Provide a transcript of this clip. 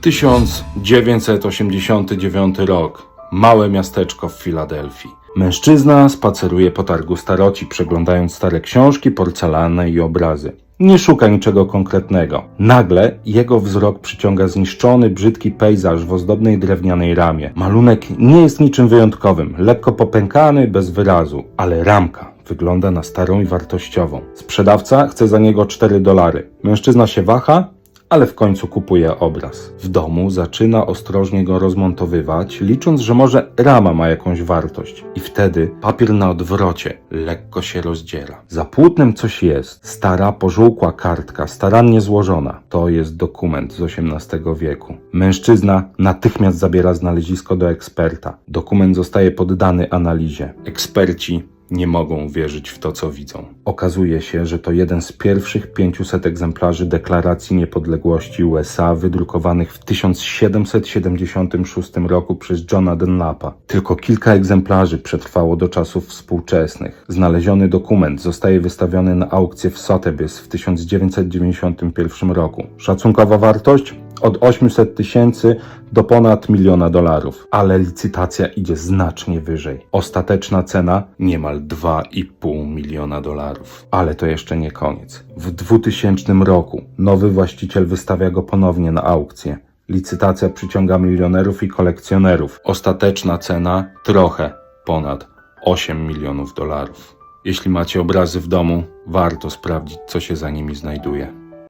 1989 rok. Małe miasteczko w Filadelfii. Mężczyzna spaceruje po targu staroci, przeglądając stare książki, porcelanę i obrazy. Nie szuka niczego konkretnego. Nagle jego wzrok przyciąga zniszczony, brzydki pejzaż w ozdobnej drewnianej ramie. Malunek nie jest niczym wyjątkowym, lekko popękany, bez wyrazu, ale ramka wygląda na starą i wartościową. Sprzedawca chce za niego 4 dolary. Mężczyzna się waha, ale w końcu kupuje obraz. W domu zaczyna ostrożnie go rozmontowywać, licząc, że może rama ma jakąś wartość. I wtedy papier na odwrocie lekko się rozdziera. Za płótnem coś jest. Stara, pożółkła kartka, starannie złożona. To jest dokument z XVIII wieku. Mężczyzna natychmiast zabiera znalezisko do eksperta. Dokument zostaje poddany analizie. Eksperci nie mogą wierzyć w to, co widzą. Okazuje się, że to jeden z pierwszych 500 egzemplarzy Deklaracji Niepodległości USA wydrukowanych w 1776 roku przez Johna Dunlapa. Tylko kilka egzemplarzy przetrwało do czasów współczesnych. Znaleziony dokument zostaje wystawiony na aukcję w Sotheby's w 1991 roku. Szacunkowa wartość? Od 800 tysięcy do ponad miliona dolarów, ale licytacja idzie znacznie wyżej. Ostateczna cena niemal 2,5 miliona dolarów. Ale to jeszcze nie koniec. W 2000 roku nowy właściciel wystawia go ponownie na aukcję. Licytacja przyciąga milionerów i kolekcjonerów. Ostateczna cena trochę ponad 8 milionów dolarów. Jeśli macie obrazy w domu, warto sprawdzić, co się za nimi znajduje.